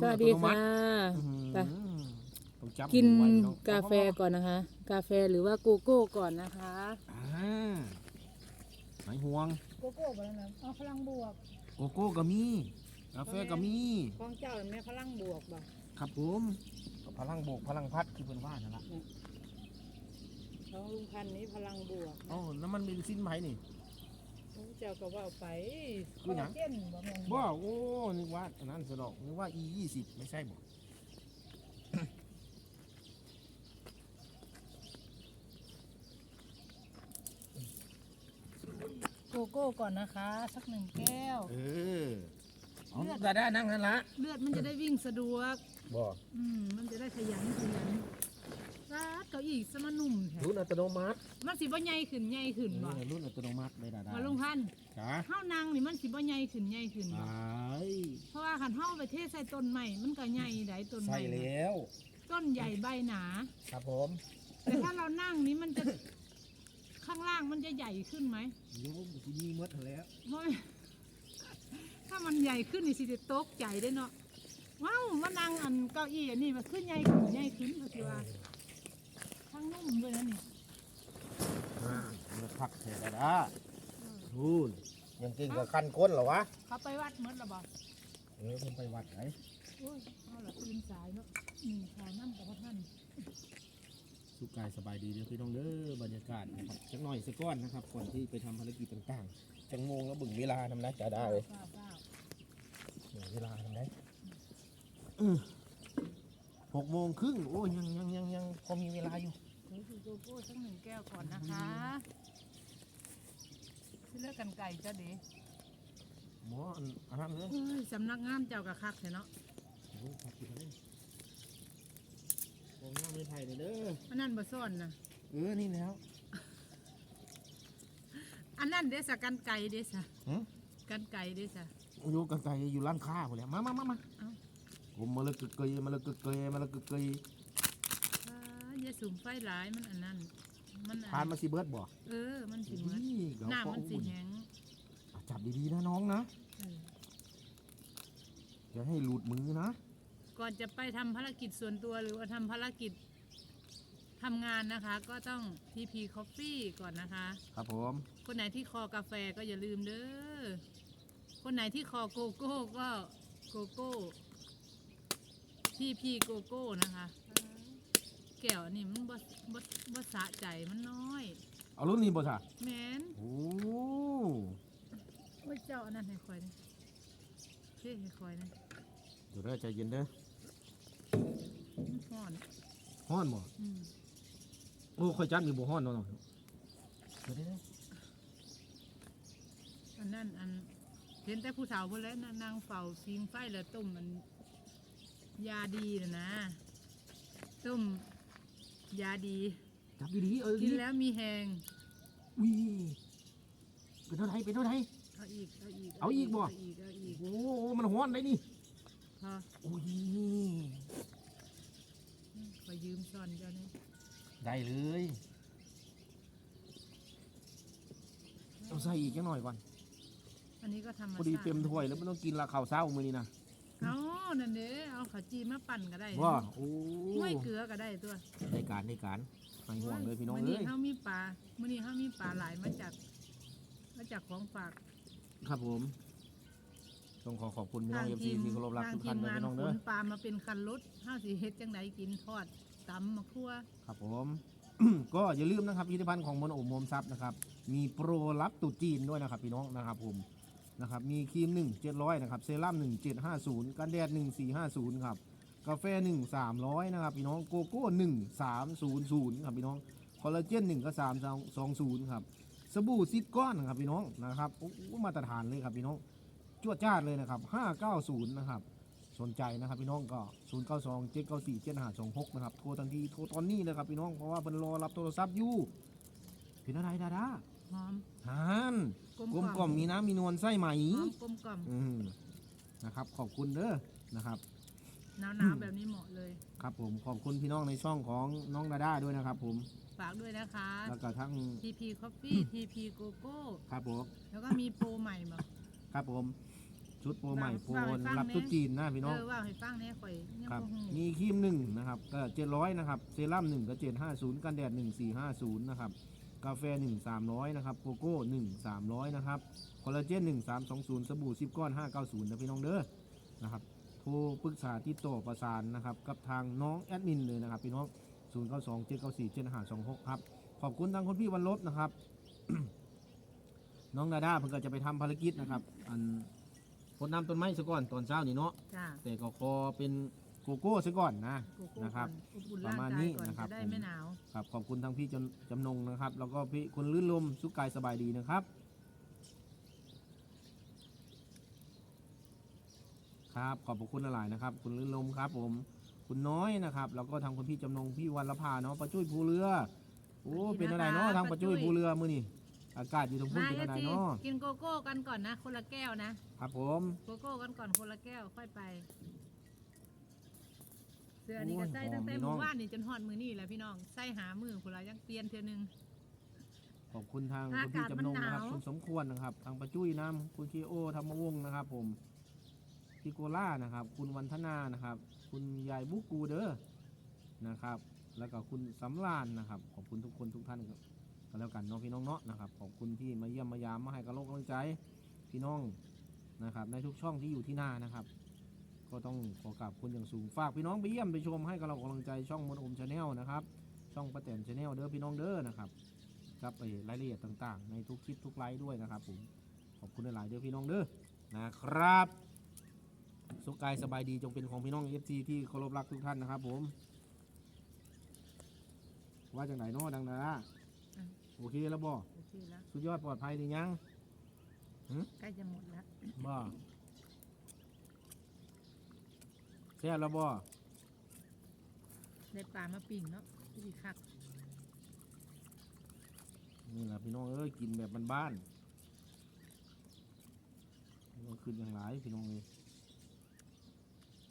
สวัสดีอัตโนมัค่ะติอื้อหือไปต้องจับกินไว้เอะกาแฟก่อนนะคะ กาแฟหรือว่าโกโก้ก่อนนะคะอ่าไหนห่วงโกโก้ก่อนนะเอาพลังบวก โกโก้ก็มีกาแฟก็มีของเจ้าแม่พลังบวกบ่ครับผมก็พลังโบกพลังพัดคือเพิ่นว่านั่นละของลุงพันธุ์นี้พลังบวกอ๋อน้ำมันเบนซินไผนี่ เจ้าก็ว่าไปคือหยังเจ้นบ่แม่นบ่โอ้นึกว่าอันนั้นสะดอกนึกว่า E ยี่สิบไม่ใช่บ่โกโก้ก่อนนะคะ สักหนึ่งแก้ว เออเอาดาด้านั่งนั่นละเลือดมันจะได้วิ่งสะดวก บ่อืมมันจะได้ขยันขยันรัดเก้าอี้สมานุ่มแท้ รุ่นอัตโนมัติมันสิบ่ใหญ่ขึ้นใหญ่ขึ้นบ่เออรุ่นอัตโนมัติเลยดาด้าว่าลุงพันธุ์จ้าเฮานางนี่มันสิบ่ใหญ่ขึ้นใหญ่ขึ้นไบ่อ้เพราะว่าคันเฮาไปเทใส่ต้นใหม่มันก็ใหญ่ได้ต้นใหใส่ม่น่ะแล้ว ต้นใหญ่ใบหนา ครับผมแต่ถ้าเรานั่งนี้มันจะ ข้างล่างมันจะใหญ่ขึ้นไหมโยมที่นี่หมดแล้วไม่ถ้ามันใหญ่ขึ้นนี่สิจะตกใจได้เนาะว้าวมานั่งอันเก้าอี้อันนี้มันขึ้นใหญ่ขึ้นใหญ่ขึ้นก็คือว่า ทั้งนุ่มด้วยนะนี่อ่ามันพักเถอะดาด้าทูนยังกินกับคันก้นเหรอวะเขาไปวัดเมื่อละบ่เออผมไปวัดไหนโอ้ยเอาละตื่นสายเนาะอืมข่าวน้ำกับพระท่านสุขกายสบายดีเด้อพี่น้องเด้อบรรยากาศนะครับจักหน่อยสักก้อนนะครับ ก่อนที่ไปทำภารกิจต่างๆจังโมงแล้วบึ่งเวลาทำนะจะได้เลยเปล่าเปล่าเดี๋ยวเวลาทำได้อือหกโมงครึ่งโอ้ยยังยังยังยังพอมีเวลาอยู่เดี๋ยวดู โกโก้สักหนึ่งแก้วก่อนนะคะที่เลือกกันไก่จ้าเด๋หมออันอันนั้นเลยเฮ้ยสำนักงานเจ้ากะคักเถอะเนาะโอ้ยพักกินเลยผมหน้าไม่ไผ่เลยเด้อ อันนั้นบ่ซ่อนนะเออ นี่แล้วอันนั้นเดะสะกันไก่เดะสะฮะกันไก่เดะสะโยกันไกลอยู่ร้านค้าพอแล้ว มามามามาเอ้าผมมาเลยกึกเกยมาเลยกึกเกยมาเลยกึกเกยอ่า อย่าสูงไฟหลายมันอันนั้น มันอัทานมาสิเบิร์ดบ่เออ มันสิเหมือนนี่เดี๋ยวหน้าก็มันสิอุ่นแห้งอะจับดีๆนะน้องนะเอออย่าให้หลุดมือนะก่อนจะไปทำภารกิจส่วนตัวหรือว่าทำภารกิจทำงานนะคะ ก็ต้อง TP Coffee ก่อนนะคะ ครับผม คนไหนที่คอกาแฟก็อย่าลืมเด้อ คนไหนที่คอโกโก้ก็โกโก้พีพีโกโก้นะคะ แก้วนี่มันบ่บ่บ่สะใจมันน้อย เอารุ่นนี้บ่ท่ะแมนโอ้โอ้ยเจ้าอันนั้นให้คอยนะเท่ให้คอยนะเดี๋ยวเด้อใจเย็นเด้อมันห่อนฮ้อนบ่อืมโอ้ค่อยจับอยู่บ่ฮ้อนเนาะเนาะเดี๋ยวเด้อเด้ออันนั้นอันเห็นแต่ผู้สาวคนแล้วนางเฝ้าฟิงไฟแล้วต้มมันยาดีนะนะต้ม ยาดี จับดีๆเออกินดีแล้วมีแหงอุ้ยเป็นเท่าไหร่เป็นเท่าไหร่เอาอีก เอาอีกเอาอีกบ่เอาอีกเอาอีกโอ้มันฮ้อนได้นี่พอโอ้ยขอยืมช้อนเจ้านี่ได้เลยเอาใส่อีกจังหน่อยก่อน อันนี้ก็ทำมาพอดีเต็มถ้วยแล้วไม่ต้องกินละข้าวเช้ามื้อนี้นะ เอานั่นเด้เอาขาวจีมาปั่นก็ได้ว่าโอ้ห้วยเกลือก็ได้ตัวได้การได้การไม่ห่วงเลยพี่น้องมื้อเอ้นี้ยเฮามีปลามื้อนี้เฮามีปลาหลายมาจากมาจากของฝากครับผมต้องขอขอบคุณพี่น้องเอฟซีที่เคารพรักทางทุกทีท่านมด้วยงานพี่น้องขเด้อนปลามาเป็นคันรถเฮาสิเฮ็ดจังไดกินทอดตำมะคั่ว ครับผม ก็อย่าลืมนะครับผลิตภัณฑ์ของมนโอมโมมซับนะครับ มีโปรรับตุจีนด้วยนะครับพี่น้องนะครับผม นะครับ มีครีม 1 700 นะครับ เซรั่ม 1 750 กันแดด 1 4 5 0 ครับ กาแฟ 1 300 นะครับ พี่น้อง โกโก้ 1 3 0 0 ครับพี่น้อง คอลลาเจน 1 ก็ 3 2 0 ครับ สบู่ซิดก้อนนะครับพี่น้อง นะครับ โอ้มาตรฐานเลยครับพี่น้อง จวดจ้าดเลยนะครับ 590 นะครับ สนใจนะครับพี่น้องก็ 0 9 2 7 9 4 7 5 2 6 นะครับ โทรทันที โทรตอนนี้เลยครับพี่น้อง เพราะว่าเป็นรอรับโทรศัพท์อยู่เป็นอะไรดาดา หอม ทานกลมกล่อมมีน้ำมีนวลไส้ไหมหอมกลมกล่อมอืมนะครับ ขอบคุณเด้อนะครับ หนาวๆแบบนี้เหมาะเลย ครับผมขอบคุณพี่น้องในช่องของน้องดาด้าด้วยนะครับ ผม ฝากด้วยนะคะ แล้วก็ทั้ง TP Coffee TP Coco ครับผม แล้วก็มีโปรใหม่มาครับผม ชุดโปรใหม่โปรว่าให้ฟังรับแน่ตุ๊จีนนะพี่น้องเออว่าให้ฟังแหน่ข่อยยังครับบ่ฮู้มีครีมหนึ่งนะครับก็เจ็ดร้อยนะครับ เซรั่มหนึ่งก็เจ็ดห้าศูนย์กันแดดหนึ่งสี่ห้าศูนย์นะครับ กาแฟหนึ่งสามร้อยนะครับ โกโก้หนึ่งสามร้อยนะครับ คอลลาเจนหนึ่งสามสองศูนย์สบู่สิบก้อนห้าเก้าศูนย์นะพี่น้องเด้อ นะครับ โทรปรึกษาที่โตอประสานนะครับ กับทางน้องแอดมินเลยนะครับ พี่น้องศูนย์เก้าสองเจ็ดเก้าสี่เจ็ดห้าสองหกครับ ขอบคุณทางคุณพี่วันลบนะครับ น้องดาด้าเพิ่งก็จะไปทำภารกิจนะครับ อันพดน้ำต้นไม้ซะก่อนตอนเช้านี่เนาะ จ้า แต่ก็ขอเป็น โกโก้ซะก่อนนะโกโก้นะครับ ก่อนอบอุ่นประร่างมาณกานี้ยก่อนนะครับจะได้ผม ไม่หนาว ครับขอบคุณทั้งพี่จำจำนงนะครับ แล้วก็พี่คุณลื่นลมสุขกายสบายดีนะครับ ครับขอบพระคุณหลายๆนะครับ คุณลื่นลมครับ ผมคุณน้อยนะครับ แล้วก็ทางคุณพี่จำนงพี่วันละพาเนาะประจุ้ยภูเรือโอ้เป็นอะไรเนาะทางประจุ้ยภูเรือมือนี่อากาศอยู่ตรงพุ่นมาเป็นเออะไรซีเนาะกินโกโก้กันก่อนนะ คนละแก้วนะ ครับผม โกโก้กันก่อนคนละแก้วค่อยไป เสื้อนี่ก็ใส่โอ้ยตั้งแต่หอมพี่น้มื้องอวานนี่จนฮอดมื้อนี้แหละพี่น้องใส่หามือพุ่นละยังเปลี่ยนเทื่อนึง ขอบคุณทางอาคุณพี่กาศจำนงนะครับมันหนาวคุณสมควรนะครับ ทางประจุ้ยน้ำคุณคีโอธรรมวงศ์นะครับ ผมพี่โกล่านะครับ คุณวันธนานะครับ คุณยายบุกูเด้อนะครับ แล้วก็คุณสำรานนะครับ ขอบคุณทุกคนทุกท่านครับก็แล้วกันเน้องพี่น้องเนาะนะครับขอบคุณที่มาเยี่ยมมายามมาให้กำลังกำลังใจพี่น้องนะครับในทุกช่องที่อยู่ที่หน้านะครับ ก็ต้องขอกราบคุณอย่างสูงฝากพี่น้องไปเยี่ยมไปชมให้กำลังกำลังใจช่องมนอมชาแนลนะครับช่องประแตนชาแนลเด้อพี่น้องเด้อนะครับครับไอ้รายละเอียดต่างๆ ในทุกคลิปทุกไลฟ์ด้วยนะครับผมขอบคุณหลายๆเด้อพี่น้องเด้อนะครับสุขกายสบายดีจงเป็นของพี่น้องเอฟซีที่เคารพรักทุกท่านนะครับ ผม ว่าจังไหนเนาะดังนะโอเคแล้วบ่โอเคแล้วสุดยอดปลอดภัยดียังใกล้จะหมดแล้วบ่แซ่บแล้วบ่ได้ปลามาปิ่งเนาะพี่คักนี่แหละพี่น้องเอ้ยกินแบบบ้านๆมันขึ้นอย่างไรพี่น้องเลย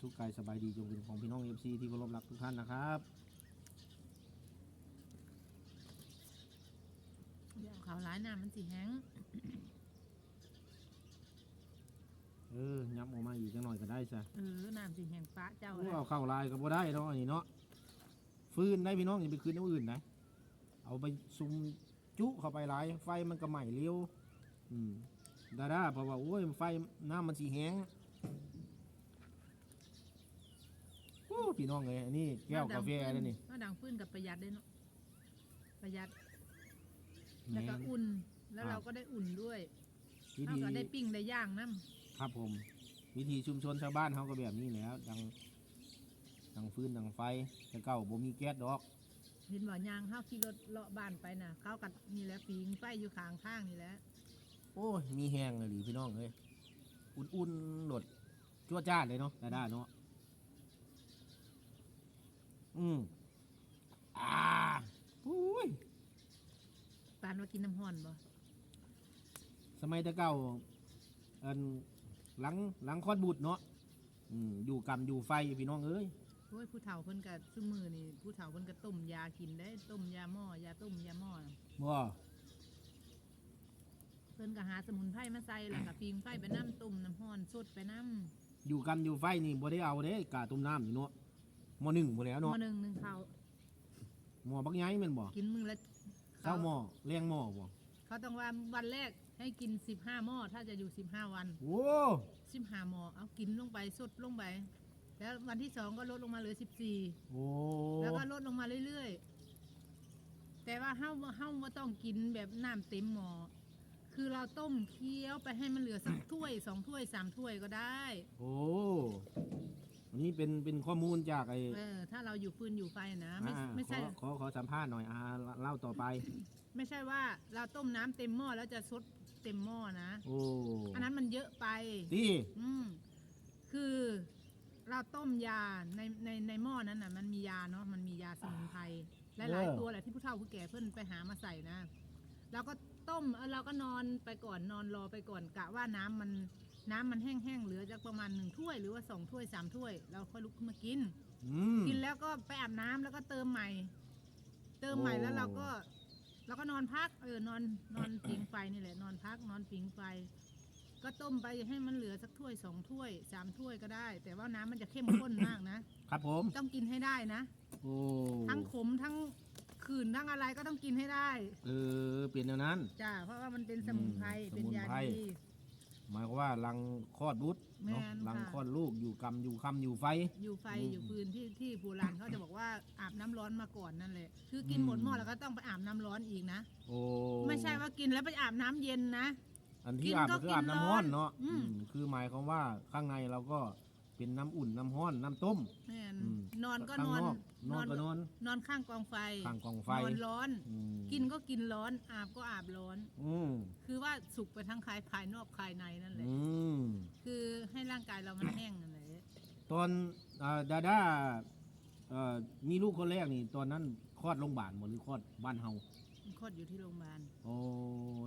สุขกายสบายดีจงเป็นของพี่น้องเอฟซีที่เคารพรักทุกท่านนะครับเดี๋ยวเขาวร้ายน้ำมันสิแห้ง เออยับออกมาอีกจังหน่อยก็ได้จ้ะเออน้ำสิแห้งปลาเจ้าโอ้แล้วเอาเข้าลายก็บ่ได้เนาะอันนี้เนาะฟืนได้พี่น้องอย่าไปคืนเอาอื่นนะเอาไปซุ่มจุเข้าไปหลาย ไฟมันก็ไหม้เร็วอืมดาด้าเพราะว่าโอ้ยไฟน้ำมันสีแห้งโอ้พี่น้องเลยอันนี้แก้วกาแฟแล้วนี่ก็ดังฟื้นกับประหยัดด้วยเนาะประหยัดแหแล้วก็ม่อุ่นแล้วครับเราก็ได้อุ่นด้วยวิเราธีก็ได้ปิ้งได้ย่างน้ ครับผม วิธีชุมชนชาวบ้านเขาก็แบบนี้แหล้วดังดังฟืนดังไฟแต่เก่าบ่มีแก๊สดอกำเห็นบ่ยางเข้าขี่รถเลาะบ้านไปน่ะ เขากัดนี่แหละปิงไฟอยู่ข้างทางนี่แหละโอ้ยมีแห้งเลยหรือพี่น้องเลยอุ่นๆหลดจั่วจ้าดเลยเนาะดาด้าเนาะอืมอ่าอุ้ยปานว่ากินน้ำห้อนบ่สมัยแตะเก่าอัน หลังหลังคลอดบุตรเนาะอืมอยู่กรรมอยู่ไฟพี่น้องเอ้ยโอ้ยผู้เฒ่าเพิ่นก็ซุมือนี่ผู้เฒ่าเพิ่นก็ต้มยากินได้ ต้มยาหม้อยาต้มยาหม้อน่ะบ่เพิ่นก็หาสมุนไพรมาใส่แล้วก็ปิงไฟไปน้ำต้มน้ำห้อนสดไปน้ำอยู่กรรมอยู่ไฟนี่บ่ได้เอาเด้กาต้มน้ำอยู่เนาะหม้อหนึ่งบ่แล้วหม้เนาะอหนึ่งหนึ่งข้าวหม้อบักใหญ่แม่นบ่กินมือละเช้าหม้อแรงหม้อบ่ เขาต้องว่าวันแรกให้กินสิบห้าหม้อถ้าจะอยู่สิบห้าวันโอ้สิบห้าหม้อเอากินลงไปสดลงไปแล้ววันที่สองก็ลดลงมาเหลือสิบสี่โอ้แล้วก็ลดลงมาเรื่อยๆ แต่ว่าเฮาเฮาว่าต้องกินแบบน้ำเต็มหม้อคือเราต้มเคี้ยวไปให้มันเหลือสักถ้วยสองถ้วยสามถ้วยก็ได้ โอ้ อันนี้เป็นเป็นข้อมูลจากไอ้เออถ้าเราอยู่ฟืนอยู่ไฟนะไม่อ่าไม่ใช่ขอขอขอสัมภาษณ์หน่อยอ่าเล่าต่อไป ไม่ใช่ว่าเราต้มน้ำเต็มหม้อแล้วจะซดเต็มหม้อนะ โอ้อันนั้นมันเยอะไปที่อืมคือเราต้มยาในในในหม้อนั้นน่ะ มันมียาเนาะมันมียาสมุนไพรหลายๆตัวแหละที่ผู้เฒ่าผู้แก่เพิ่นไปหามาใส่นะเราก็ต้มเออเราก็นอนไปก่อนนอนรอไปก่อนกะว่าน้ำมัน น้ำมันแห้งๆเหลือจากประมาณหนึ่งถ้วยหรือว่าสองถ้วยสามถ้วย เราค่อยลุกขึ้นมากิน อืม กินแล้วก็ไปอาบน้ำแล้วก็เติมใหม่ เติมใหม่โอ้ แล้วเราก็เราก็นอนพักเออนอนนอน ผิงไฟนี่แหละ นอนพักนอนผิงไฟ ก็ต้มไปให้มันเหลือสักถ้วยสองถ้วยสามถ้วยก็ได้ แต่ว่าน้ำมันจะเข้มข้นมากนะ ครับผม ต้องกินให้ได้นะ โอ้ทั้งขมทั้งขื่นทั้งอะไรก็ต้องกินให้ได้ เออเปลี่ยนแนวนั้น จ้าเพราะว่ามันเป็นสมุนไพรอืมเป็นยาสมุนไพร ดี หมายความว่ารังคลอดบุตรเนาะแม่นค่ะ รังคลอดลูกอยู่กรรมอยู่คำอยู่ไฟ อยู่ไฟอืมอยู่ฟืนที่ที่โบราณเขาจะบอกว่าอาบน้ำร้อนมาก่อนนั่นแหละคือกินอืมหมดหม้อแล้วก็ต้องไปอาบน้ำร้อนอีกนะ โอ้ไม่ใช่ว่ากินแล้วไปอาบน้ำเย็นนะ อันกิที่นอาบก็ก็คืออาบกินน้ำร้อนร้อนเนาะอืม อืมคือหมายความว่าข้างในเราก็ เป็นน้ำอุ่นน้ำร้อนน้ำต้ม แม่นอืมนอนก็ข้างนอนนอนก็นอน นอนข้างกองไฟข้างกองไฟนอนร้อน อืมกินก็กินร้อน อาบก็อาบร้อน อืมคือว่าสุกไปทั้งภายภายนอกภายในนั่นแหละอืมคือให้ร่างกายเรามันแห้งนั่นแหละตอนอ่าดาด้าเอ่อมีลูกคนแรกนี่ ตอนนั้นคลอดโรงพยาบาลหมดหรือคลอดบ้านเฮาคลอดอยู่ที่โรงพยาบาลโอ้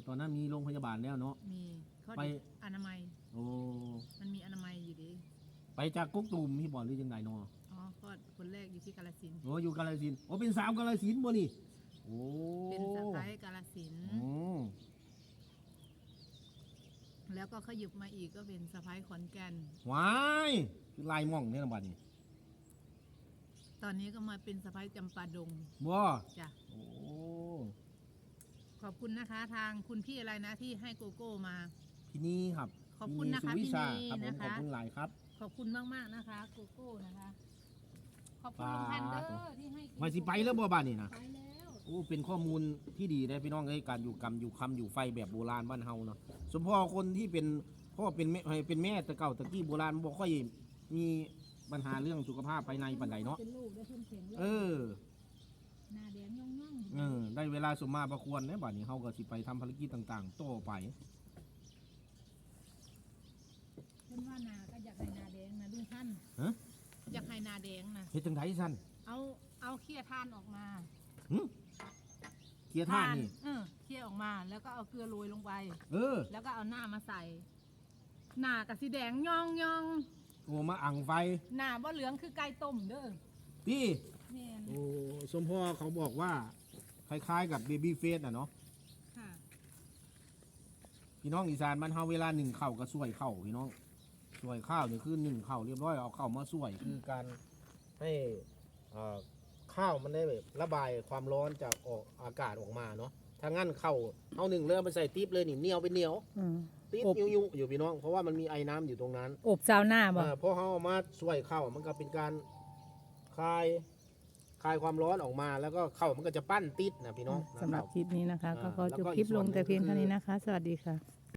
ตอนนั้นมีโรงพยาบาลแล้วเนาะ มีคลอดไป อยู่อนามัย โอ้มันมีอนามัยอยู่ดี ไปจากกุ๊กตูมพี่บอกหรือยังไงเนาะอ๋อคลอดคนแรกอยู่ที่กาลสินธุ์โอ้อยู่กาลสินธุ์โอ้เป็นสาวกาลสินธุ์บ่นี่โอ้เป็นสะพ้ายกาลสินธุ์อืมแล้วก็ขยุบมาอีกก็เป็นสะพ้ายขอนแก่นว้ายคือลายม่องเนี่ยนะบัดนี้ตอนนี้ก็มาเป็นสะพ้ายจำปาดงบ่จ้ะโอ้ขอบคุณนะคะ ทางคุณพี่อะไรนะที่ให้โกโก้มาพี่นี่ครับขอบคุณนะคะพี่พี่สุวิชานีครับผมนะขอบคะ คุณหลายครับ ขอบคุณมากๆนะคะโกโก้นะคะ ขอบคุณลุงพันธุ์เด้อที่ให้มาสิไปแล้วบ่บ้านนี่นะไปแล้วโอ้เป็นข้อมูลที่ดีนะพี่น้องเอ้ยการอยู่กรรมอยู่คำอยู่ไฟแบบโบราณบ้านเฮาเนาะสมพ่อคนที่เป็นพ่อเป็นแม่ให้เป็นแม่แต่เก่าตะกี้โบราณบ่ค่อยมีปัญหาเรื่องสุขภาพภายในปานใดเนาะเป็นลูกได้เพิ่มแข็งแรงเออหน้าแดงย่องย่องเออได้เวลาสมมาประควรนะบัดนี้เฮาก็สิไปทำภารกิจต่างๆ ต่อไป เพิ่นว่านา ฮะอยากให้นาแดงนะเฮ็ดจังไดซั่นเอาเอาเคี่ยทานออกมาหึเกียร์ท่านนี่เออเคี่ยออกมา แล้วก็เอาเกลือโรยลงไป เออ แล้วก็เอาหน้ามาใส่ หน้ากับสีแดงย่องย่องโอ้มาอังไฟหน้าบ่เหลืองคือไก่ต้มเด้อพี่แม่นโอ้สมพ่อเขาบอกว่า คล้ายๆกับเบบี้เฟสอะเนาะค่ะ พี่น้องอีสานบ้านเฮาเวลาหนึ่งข้าวก็สวยข้าวพี่น้อง สวยข้าวนี่คือหนึ่งข้าวเรียบร้อยเอาข้าวมาสวยคือการให้อ่อข้าวมันได้แบบระบายความร้อนจากออกอากาศออกมาเนาะถ้างั้นข้าวเอาหนึ่งเริ่มไปใส่ติ๊บเลยนี่เหนียวเป็นเหนียวอืมติ๊บอบ ยุ่ยอยู่พี่น้องเพราะว่ามันมีไอ้น้ำอยู่ตรงนั้น อบซาวน่าบ่เออพอเขาเอามาสวยข้าวมันก็เป็นการคลายคลายความร้อนออกมาแล้วก็เข้ามันก็จะปั้นติดนะพี่น้องสำหรับคลิปนี้นะคะ ก็ขอจบคลิปลงแต่เพียงเท่านี้นะคะ สวัสดีค่ะ